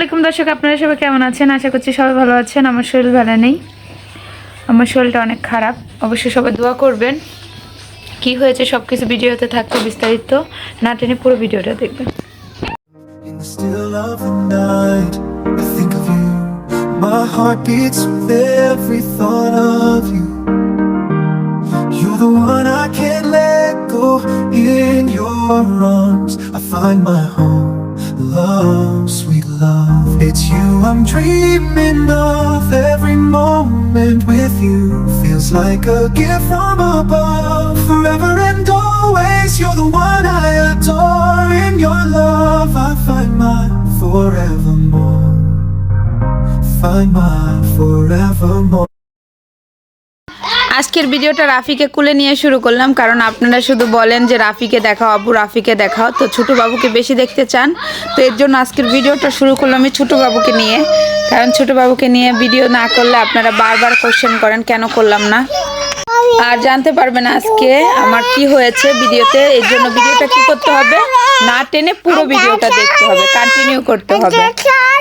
আলাইকুম দর্শক, আপনারা সবাই কেমন আছেন? আশা করছি সবাই ভালো আছেন। আমার শরীর ভালো নেই। আমার শরীরটা অনেক খারাপ। অবশ্যই সবাই দোয়া করবেন। কি হয়েছে সব কিছু ভিডিওতে থাকতে বিস্তারিত। না টেনে পুরো ভিডিওটা দেখবেন। My heart beats with Love, sweet love. It's you I'm dreaming of. Every moment with you feels like a gift from above. Forever and always, you're the one I adore. In your love, I find my forevermore. Find my forevermore. আজকের ভিডিওটা রাফিকে কুলে নিয়ে শুরু করলাম, কারণ আপনারা শুধু বলেন যে রাফিকে দেখাও আবু রাফিকে দেখাও, তো ছোটো বাবুকে বেশি দেখতে চান, তো এর জন্য আজকের ভিডিওটা শুরু করলাম আমি ছোটো বাবুকে নিয়ে। কারণ ছোটো বাবুকে নিয়ে ভিডিও না করলে আপনারা বারবার কোশ্চেন করেন, কেন করলাম না? আর জানতে পারবেন আজকে আমার কি হয়েছে ভিডিওতে, এর জন্য ভিডিওটা কি করতে হবে? না টেনে পুরো ভিডিওটা দেখতে হবে কন্টিনিউ করতে হবে।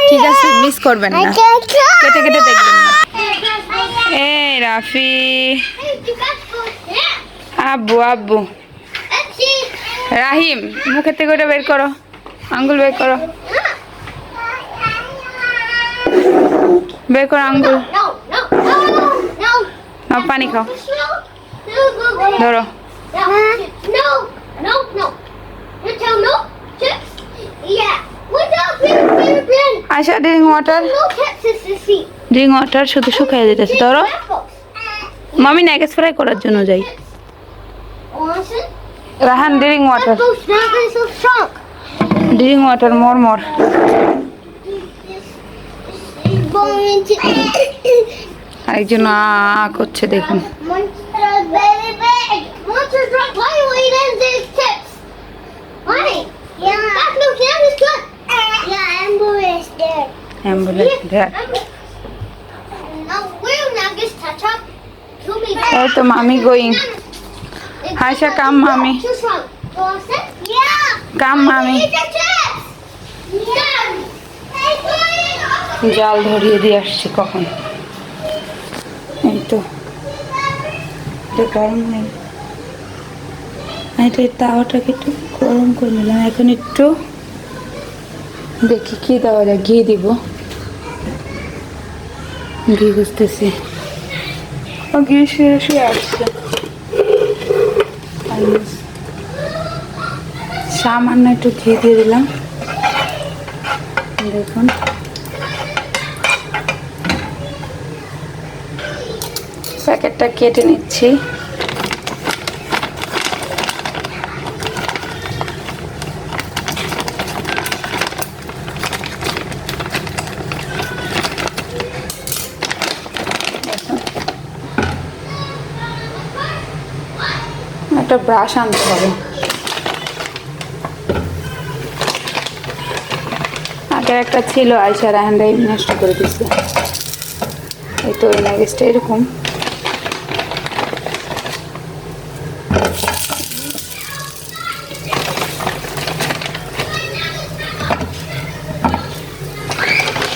ঠিক আছে মিস করবেন না। কেটে কেটে দেখবেন না। এই রাফি আব্বু আব্বু রাহিম মুখের থেকে ওটা বের করো আঙ্গুল বের করো বের করো আঙ্গুল. নাও পানি খাও. ধরো no, no. You tell no? Chips is the seat. Drink water শুধু শুকাই দিতেছে ধরো মামি নাগেস ফ্রাই করার জন্য যাই. Rahan drink water. Drink water more more আরেকজন আ করছে দেখুন Monster Yeah. কাম মামি Eat the chips. Yeah. Hey, boy. জাল ধরিয়ে দিয়ে আসছি কখন এই তো গরম নেই এটা তাওয়াটাকে একটু গরম করে নিলাম এখন একটু দেখি কি দেওয়া যায় ঘি দিব ঘি বুঝতেছি ঘি শুয়ে শুয়ে আসছে। সামান্য একটু ঘি দিয়ে দিলাম। দেখুন। প্যাকেটটা কেটে নিচ্ছি। একটা ব্রাশ আনতে হবে। আগের একটা ছিল আয়সা রাহানরাই নষ্ট করে দিচ্ছে এই তো এই নাগেজটা এরকম।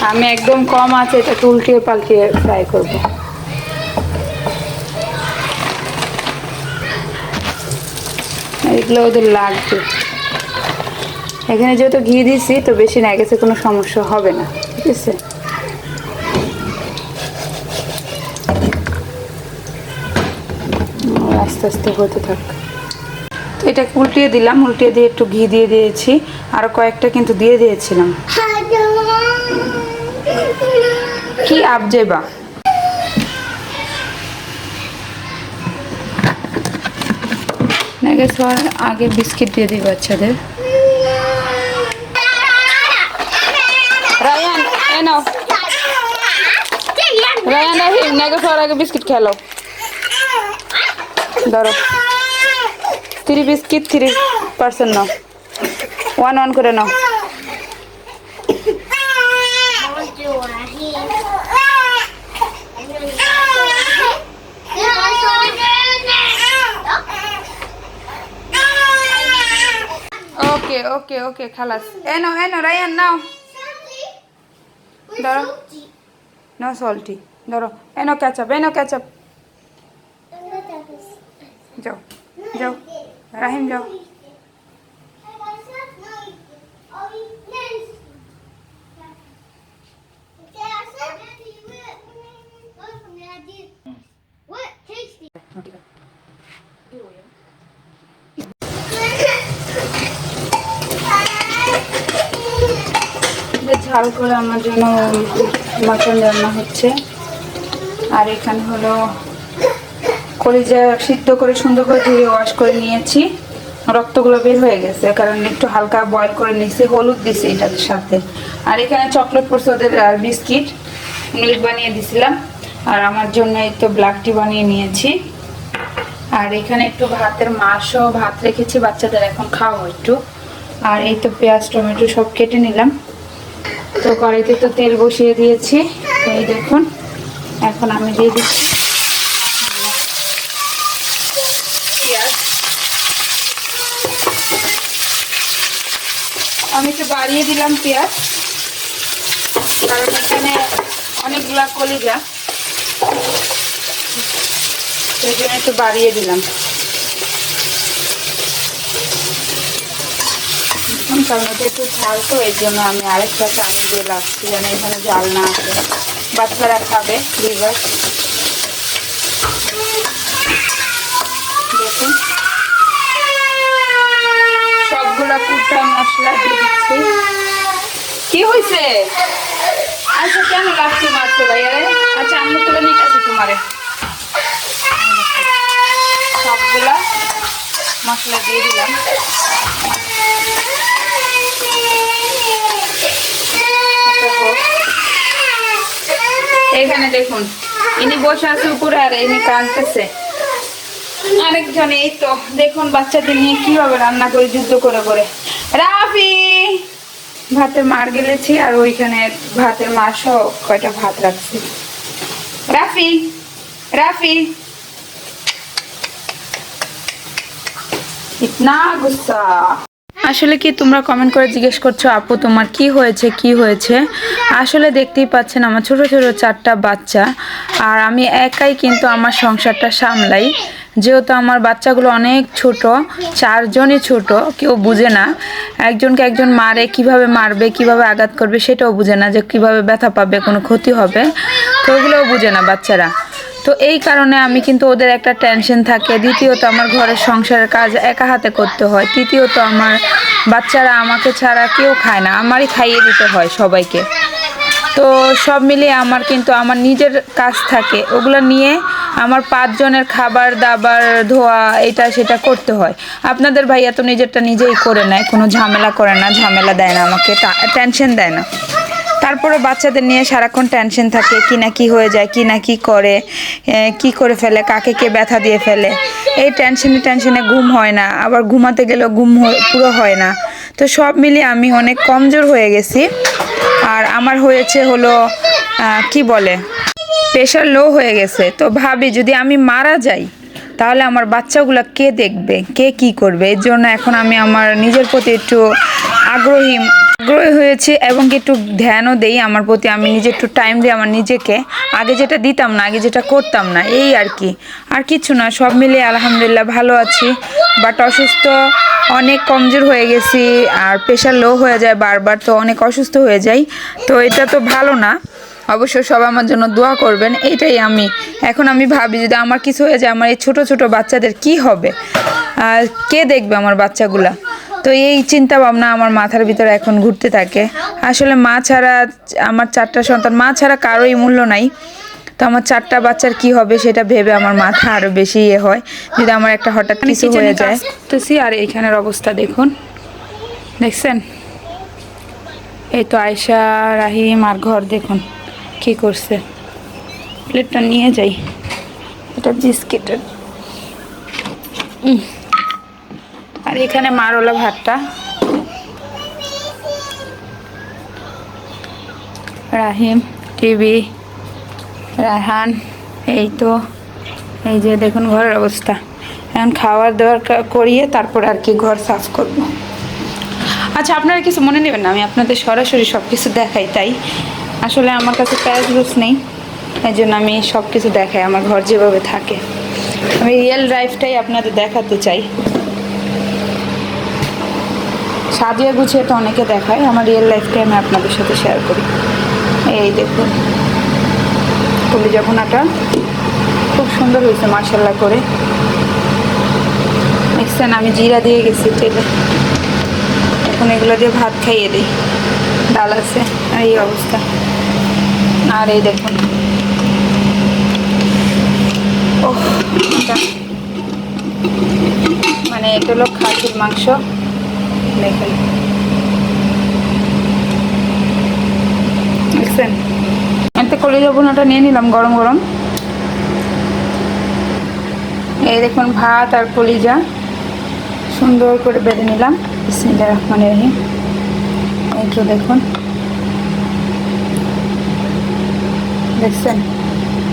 আমি একদম কম আছে, এটা উল্টিয়ে পাল্টিয়ে ফ্রাই করব। এগুলো ওদের লাগবে। এখানে যেহেতু ঘি দিছি তো বেশি না গেছে কোনো সমস্যা হবে না ঠিক আছে? আস্তে আস্তে হতে থাক। তো এটাকে উল্টিয়ে দিলাম উল্টিয়ে দিয়ে একটু ঘি দিয়ে দিয়েছি। আর কয়েকটা কিন্তু দিয়ে দিয়েছিলাম। কি আবজেবা? নাকি সবার আগে বিস্কিট দিয়ে দিই বাচ্চাদের। রায়ান, এ নাও। রায়ান রাহিম নাকি সবার আগে বিস্কিট খেলো ধরো। থ্রি বিস্কিট থ্রি পার্সেন্ট নাও। ওয়ান ওয়ান করে নাও। ওকে ওকে ওকে খালাস এ নাও এ নাও রায়ান নাও ধরো নো সল্টি ধরো এনো ক্যাচাপ এনো ক্যাচাপ যাও যাও রাহিম যাও What tasty? ঝাল করে আমার জন্য মাটন রান্না হচ্ছে। আর এখানে হলো কলিজা সিদ্ধ করে সুন্দর করে ধুয়ে ওয়াশ করে নিয়েছি। রক্তগুলো বের হয়ে গেছে, কারণ একটু হালকা বয়েল করে নিয়েছি, হলুদ দিছি এটার সাথে। আর এখানে চকলেট প্রসাদের বিস্কিট মিল্ক বানিয়ে দিছিলাম। আর আমার জন্য এই তো ব্ল্যাক টি বানিয়ে নিয়েছি। আর এখানে একটু ভাতের মাছও ভাত রেখেছি, বাচ্চাদের এখন খাওয়া একটু। আর এই তো পেঁয়াজ, টমেটো সব কেটে নিলাম। তো কড়াইতে তো তেল বসিয়ে দিয়েছি। এই দেখুন, এখন আমি দিয়ে দিচ্ছি আমি একটু বাড়িয়ে দিলাম পেঁয়াজ। কারণ এখানে অনেকগুলা কলিজা। সেই জন্য একটু বাড়িয়ে দিলাম। এখন কারণ এটা একটু ঝাল তো, এই জন্য আমি আরেকটা চামচ দিয়ে লাগছি যেন এখানে জাল না আসে। বাচ্চারা খাবে লিভার দেখুন। সবগুলা কুটা মশলা দিয়ে দিচ্ছি। কি হয়েছে আচ্ছা কেন লাগছে মারছো ভাইয়া? রে আচ্ছা আমি তুলে নিয়ে গেছি তোমারে। সবগুলা মশলা দিয়ে দিলাম একটা হোক। এখানে দেখুন, ইনি বসে আছে উপরে আর ইনি কাঁদতেছে। আরেকজন এই তো, দেখুন বাচ্চাদের নিয়ে কীভাবে রান্না করে, যুদ্ধ করে করে। রাফি ভাতের মার গেলেছি আর ওইখানে ভাতের মাসও কয়টা ভাত রাখছি। রাফি রাফি। ইতনা গুসা। আসলে কি তোমরা কমেন্ট করে জিজ্ঞেস করছ, আপু, তোমার কি হয়েছে কি হয়েছে? আসলে দেখতেই পাচ্ছেন আমার ছোট ছোট চারটা বাচ্চা, আর আমি একাই কিন্তু আমার সংসারটা সামলাই। যেহেতু আমার বাচ্চাগুলো অনেক ছোট, চারজনই ছোট, কেউ বুঝে না। একজনকে একজন মারে, কীভাবে মারবে, কীভাবে আঘাত করবে, সেটাও বুঝে না যে কীভাবে ব্যথা পাবে, কোনো ক্ষতি হবে। তো ওগুলোও বুঝে না বাচ্চারা। তো এই কারণে আমি কিন্তু ওদের একটা টেনশন থাকে। দ্বিতীয়ত আমার ঘরের সংসারের কাজ একা হাতে করতে হয়। তৃতীয়ত আমার বাচ্চারা আমাকে ছাড়া কেউ খায় না। আমারই খাইয়ে দিতে হয় সবাইকে। তো সব মিলিয়ে আমার কিন্তু আমার নিজের কাজ থাকে। ওগুলো নিয়ে আমার পাঁচজনের খাবার, দাবার, ধোয়া এটা সেটা করতে হয়। আপনাদের ভাইয়া তো নিজেরটা নিজেই করে নেয়। কোনো ঝামেলা করে না, ঝামেলা দেয় না আমাকে টেনশন দেয় না। তারপরে বাচ্চাদের নিয়ে সারাক্ষণ টেনশন থাকে, কি না কি হয়ে যায়, কি না কি করে কি করে ফেলে, কাকে কে ব্যথা দিয়ে ফেলে। এই টেনশনে টেনশনে ঘুম হয় না, আবার ঘুমাতে গেলেও ঘুম পুরো হয় না। তো সব মিলিয়ে আমি অনেক কমজোর হয়ে গেছি। আর আমার হয়েছে হলো কি বলে প্রেশার লো হয়ে গেছে। তো ভাবি, যদি আমি মারা যাই, তাহলে আমার বাচ্চাগুলো কে দেখবে, কে কি করবে? এর জন্য এখন আমি আমার নিজের প্রতি একটু আগ্রহী আগ্রহী হয়েছে এবং একটু ধ্যানও দেই আমার প্রতি, আমি নিজে একটু টাইম দিই আমার নিজেকে। আগে যেটা দিতাম না, আগে যেটা করতাম না, এই আর কি। আর কিছু না, সব মিলিয়ে আলহামদুলিল্লাহ ভালো আছি। বাট অসুস্থ অনেক কমজোর হয়ে গেছি, আর প্রেশার লো হয়ে যায় বারবার, তো অনেক অসুস্থ হয়ে যাই। তো এটা তো ভালো না। অবশ্য সবাই আমার জন্য দোয়া করবেন, এটাই আমি। এখন আমি ভাবি যদি আমার কিছু হয়ে যায়, আমার এই ছোট ছোট বাচ্চাদের কি হবে? আর কে দেখবে আমার বাচ্চাগুলা? তো এই চিন্তা ভাবনা আমার মাথার ভিতরে এখন ঘুরতে থাকে। আসলে মা ছাড়া আমার চারটা সন্তান মা ছাড়া কারোই মূল্য নাই। তো আমার চারটা বাচ্চার কি হবে সেটা ভেবে আমার মাথা আরও বেশি ইয়ে হয়। যদি আমার একটা হঠাৎ কিছু হয়ে যায়। তো সি আর এইখানের অবস্থা দেখুন। দেখছেন? এই তো আয়সা রাহিম আর ঘর দেখুন কি করছে। প্লেটটা নিয়ে যাই। এটা বিস্কিটের। আর এখানে মারোলা ভাতটা। রাহিম টিভি রাহান এই তো, এই যে দেখুন ঘরের অবস্থা। এখন খাওয়ার দাওয়ার করিয়ে তারপর আর কি ঘর সাফ করব। আচ্ছা আপনারা কিছু মনে নেবেন না, আমি আপনাদের সরাসরি সব কিছু দেখাই, তাই? আসলে আমার কাছে প্যাচ রুস নেই এই জন্য আমি সব কিছু দেখাই, আমার ঘর যেভাবে থাকে। আমি রিয়েল লাইফটাই আপনাদের দেখাতে চাই। সাজিয়ে গুছিয়ে তো অনেকে দেখায়, আমার রিয়েল লাইফটাই আমি আপনাদের সাথে শেয়ার করি। এই দেখুন কলিজা ভুনাটা খুব সুন্দর হয়েছে মার্শাল্লাহ করে। দেখছেন, আমি জিরা দিয়ে গেছি তেলে। এখন এগুলো দিয়ে ভাত খাইয়ে দিই। ডাল আছে, এই অবস্থা। আর এই দেখুন। এটা। মানে এটা হলো খাসির মাংস। দেখেন দেখছেন এতে কলিজা বোনাটা নিয়ে নিলাম, গরম গরম। এই দেখুন, ভাত আর কলিজা। সুন্দর করে বেঁধে নিলাম। বিসমিল্লাহির রহমানির রহিম। তো দেখুন। দেখছেন?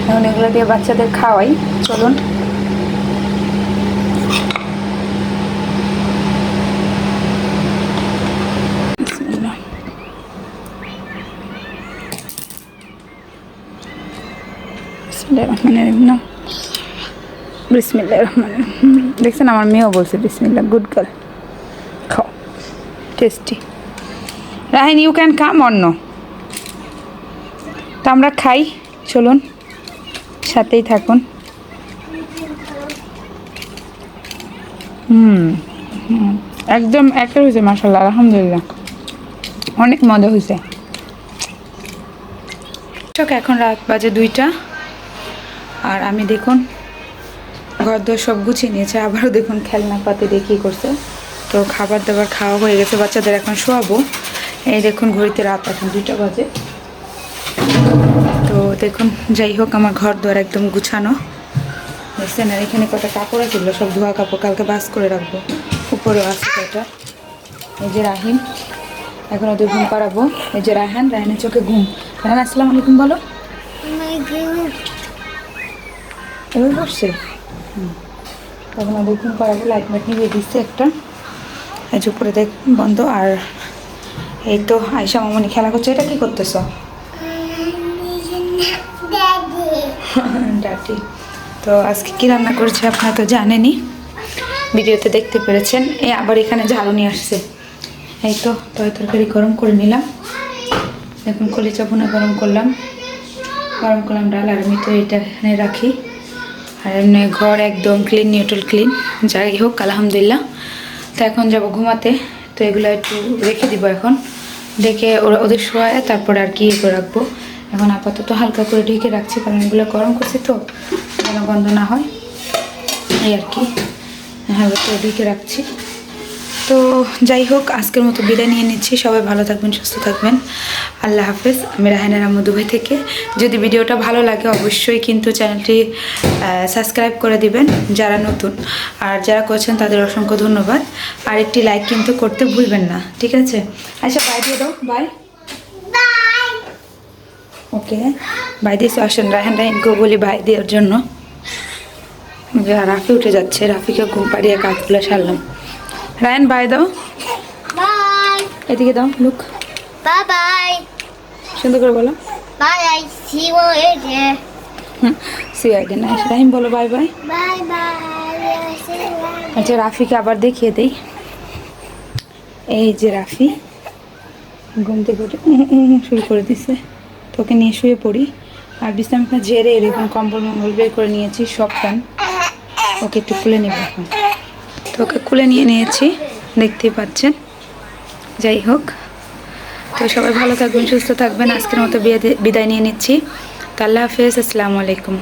এখন এগুলো দিয়ে বাচ্চাদের খাওয়াই। চলুন। রহমান দেখছেন আমার মেয়েও বলছে বিসমিল্লা গুড গার্ল খাও tasty Rahin you can come অন্য তো আমরা খাই, চলুন, সাথেই থাকুন। হুম একদম একটা হয়েছে মাসাল্লাহ আলহামদুলিল্লাহ। অনেক মজা হয়েছে। এখন রাত বাজে দুইটা। আর আমি দেখুন ঘর দর সব গুছিয়ে নিয়েছে, আবারও দেখুন খেলনা পাতি কী করছে। তো খাবার দাবার খাওয়া হয়ে গেছে, বাচ্চাদের এখন শোয়াবো। এই দেখুন, ঘড়িতে রাত এখন দুইটা বাজে। তো দেখুন, যাই হোক, আমার ঘর দর একদম গুছানো। দেখছেন, আর এখানে কটা কাপড় ছিল সব ধোয়া কাপড়, কালকে বাস করে রাখব। উপরেও আছে কটা এই যে রাহিম এখন ওদের ঘুম পাড়াবো। এই যে রায়হান, রায়হানের চোখে ঘুম। রায়হান, আসসালামু আলাইকুম বলো. এবার বসছে। তখন ওদের ঘুম পাড়াবো লাইট মাইট নিয়ে দিচ্ছে একটা। এই উপরে দেখ, বন্ধ। আর এই তো আয়সা মামনি খেলা করছে। এটা কি করতেছ. ডাটি। তো আজকে কি রান্না করেছে আপনারা তো জানেনই। ভিডিওতে দেখতে পেরেছেন। এই আবার এখানে ঝাড়ু নিয়ে আসছে। এই তো তয় তরকারি গরম করে নিলাম। এখন কলিচা ভুনা গরম করলাম। গরম করলাম ডাল আর আমি তো এটা এখানে রাখি। আর এমনি ঘর একদম ক্লিন নিউট্রাল ক্লিন যাই হোক, আলহামদুলিল্লাহ। তো এখন যাব ঘুমাতে। তো এগুলো একটু রেখে দিব এখন। দেখে ওরা, ওদের শোয়ায়, তারপর আর কি করে রাখব। এখন আপাতত হালকা করে ঢেকে রাখছি, কারণ এগুলো গরম করছি তো, যেন গন্ধ না হয়। এই আর কি। হালকা করে ঢেকে রাখছি। তো যাই হোক আজকের মতো বিদায় নিয়ে নিচ্ছি। সবাই ভালো থাকবেন সুস্থ থাকবেন। আল্লাহ হাফেজ। আমি রাহানের আম্মু দুবাই থেকে। যদি ভিডিওটা ভালো লাগে অবশ্যই কিন্তু চ্যানেলটি সাবস্ক্রাইব করে দিবেন যারা নতুন। আর যারা করছেন তাদের অসংখ্য ধন্যবাদ। আর একটি লাইক কিন্তু করতে ভুলবেন না। ঠিক আছে? আচ্ছা বাই দিয়ে দাও। বাই ওকে বাই দিয়েছে আসেন। রাহেন রাহিনকেও বলি বাই দেওয়ার জন্য। রাফি উঠে যাচ্ছে। রাফিকে ঘুম পাড়িয়ে কাজগুলো সারলাম। রায়ন বাই দাও Bye. এদিকে দাও লুক Bye bye. সুন্দর করে বলো Bye. I see you later. CID না রাহিম বলো বাই বাই you later. আচ্ছা রাফিকে আবার দেখিয়ে দেই এই যে রাফি ঘুম থেকে উঠে শুরু করে দিছে তোকে নিয়ে শুয়ে পড়ি আর বিছানাটা ঝেড়ে এরকম কম্বল মম্বল বের করে নিয়েছি সব প্যান ওকে একটু খুলে নেব এখন তো ওকে কুলে নিয়ে নিয়েছি, দেখতেই পাচ্ছেন। যাই হোক, তো সবাই ভালো থাকবেন, সুস্থ থাকবেন। আজকের মতো বিদায় নিয়ে নিচ্ছি। তো আল্লাহ হাফেজ, আসসালামু আলাইকুম।